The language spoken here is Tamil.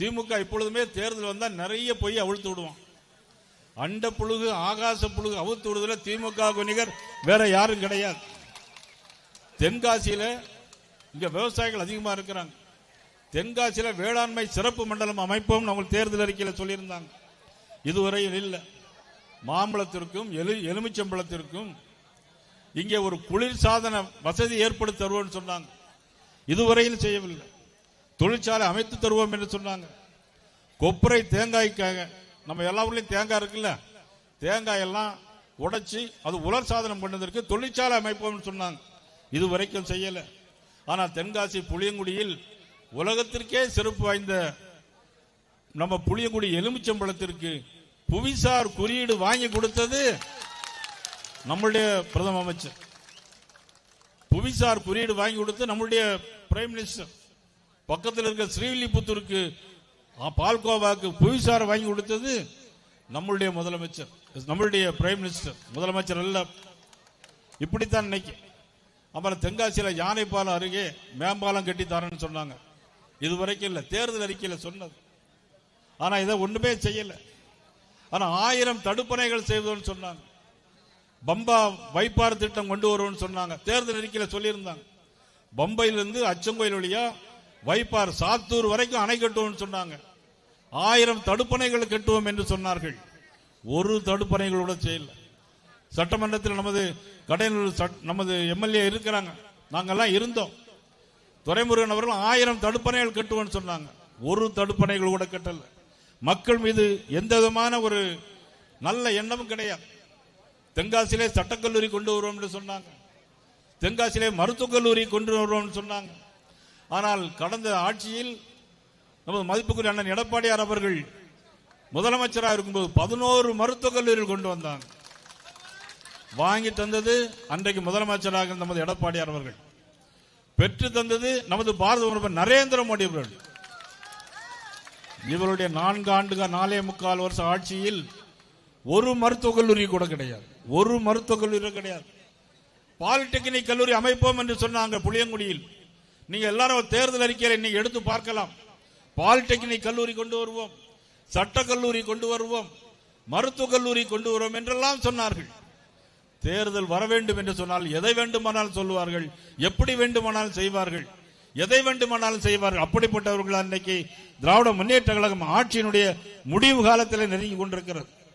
திமுக இப்பொழுதுமே தேர்தல் வந்தால் நிறைய போய் அவிழ்த்து விடுவோம். அண்ட புழுகு ஆகாச புழுகு அவுத்து விடுதல திமுக நிகர் வேற யாரும் கிடையாது. தென்காசியில் இங்க விவசாயிகள் அதிகமாக இருக்கிறாங்க. தென்காசியில் வேளாண்மை சிறப்பு மண்டலம் அமைப்போம் நம்ம தேர்தல் அறிக்கையில் சொல்லியிருந்தாங்க. இதுவரையில் இல்லை. மாம்பழத்திற்கும் எலு எலுமிச்சம்பழத்திற்கும் இங்கே ஒரு குளிர் சாதன வசதி ஏற்படுத்தி தருவோம்னு சொன்னாங்க. இதுவரையில் செய்யவில்லை. தொழிற்சாலை அமைத்து தருவோம் என்று சொன்னாங்க. கொப்பரை தேங்காய்க்காக. நம்ம எல்லா ஊர்லயும் தேங்காய் இருக்குல்ல? தேங்காய் எல்லாம் உடைச்சி அது உலர் சாதனம் பண்ணதற்கு தொழிற்சாலை அமைப்போம்னு சொன்னாங்க. இது வரைக்கும் செய்யல. ஆனால் தென்காசி புளியங்குடியில் உலகத்திற்கே சிறப்பு வாய்ந்த நம்ம புளியங்குடி எலுமிச்சம்பழத்திற்கு புவிசார் குறியீடு வாங்கி கொடுத்தது நம்மளுடைய பிரதம அமைச்சர். புவிசார் குறியீடு வாங்கி கொடுத்து நம்மளுடைய பிரைம் மினிஸ்டர் பக்கத்தில் இருக்க ஸ்ரீவில்லிபுத்தூருக்கு பால்கோவாக்கு புவிசார் வாங்கி கொடுத்தது நம்மளுடைய முதலமைச்சர். நம்மளுடைய பிரைம் மினிஸ்டர் முதலமைச்சர் அல்ல. இப்படித்தான் இன்னைக்கு. அப்புறம் தென்காசியில் யானைப்பாலம் அருகே மேம்பாலம் கட்டி தரேன்னு சொன்னாங்க. இது வரைக்கும் தேர்தல் அறிக்கையில் சொன்னது. ஆனால் இதை ஒன்றுமே செய்யலை. ஆனால் ஆயிரம் தடுப்பணைகள் செய்வதுன்னு சொன்னாங்க. பம்பா வைப்பார் திட்டம் கொண்டு வருவோம்னு சொன்னாங்க. தேர்தல் அறிக்கையில் சொல்லியிருந்தாங்க. பம்பையிலிருந்து அச்சங்கோயில் வழியா வைப்பார் சாத்தூர் வரைக்கும் அணை கட்டுவோம்னு சொன்னாங்க. ஆயிரம் தடுப்பணைகள் கட்டுவோம் என்று சொன்னார்கள். ஒரு தடுப்பணைகளோட செய்யல. சட்டமன்றத்தில் நமது கடையனூர் சட்- நமது எம்எல்ஏ இருக்கிறாங்க. நாங்கெல்லாம் இருந்தோம். துரைமுருகன் அவர்கள் ஆயிரம் தடுப்பணைகள் கட்டுவோம்னு சொன்னாங்க. ஒரு தடுப்பணைகள் கூட கட்டல. மக்கள் மீது எந்த விதமான ஒரு நல்ல எண்ணமும் கிடையாது. தென்காசியிலே சட்டக்கல்லூரி கொண்டு வருவோம் என்று சொன்னாங்க. தென்காசியிலே மருத்துவக் கல்லூரி கொண்டு வருவோம்னு சொன்னாங்க. ஆனால் கடந்த ஆட்சியில் நமது மதிப்புக்குரிய அண்ணன் எடப்பாடியார் அவர்கள் முதலமைச்சராக இருக்கும்போது பதினோரு மருத்துவக் கல்லூரிகள் கொண்டு வந்தாங்க. வாங்கி தந்தது அன்றைக்கு முதலமைச்சராக நமது எடப்பாடியார் அவர்கள். பெற்று தந்தது நமது பாரத பிரதமர் நரேந்திர மோடி அவர்கள். இவருடைய நான்கு ஆண்டுகள் நாலே முக்கால் வருஷம் ஆட்சியில் ஒரு மருத்துவக் கல்லூரி கூட கிடையாது. ஒரு மருத்துவக் கல்லூரி கிடையாது. பாலிடெக்னிக் கல்லூரி அமைப்போம் என்று சொன்னாங்க புளியங்குடியில். நீங்க எல்லாரும் தேர்தல் அறிக்கையில் இன்னைக்கு எடுத்து பார்க்கலாம். பாலிடெக்னிக் கல்லூரி கொண்டு வருவோம். சட்ட கல்லூரி கொண்டு வருவோம். மருத்துவக் கல்லூரி கொண்டு வருவோம் என்றெல்லாம் சொன்னார்கள். தேர்தல் வர வேண்டும் என்று சொன்னால் எதை வேண்டுமானாலும் சொல்லுவார்கள். எப்படி வேண்டுமானாலும் செய்வார்கள். எதை வேண்டுமானாலும் செய்வார்கள். அப்படிப்பட்டவர்கள் அன்னைக்கு திராவிட முன்னேற்ற கழகம் ஆட்சியினுடைய முடிவு காலத்தில் நெருங்கி கொண்டிருக்கிறது.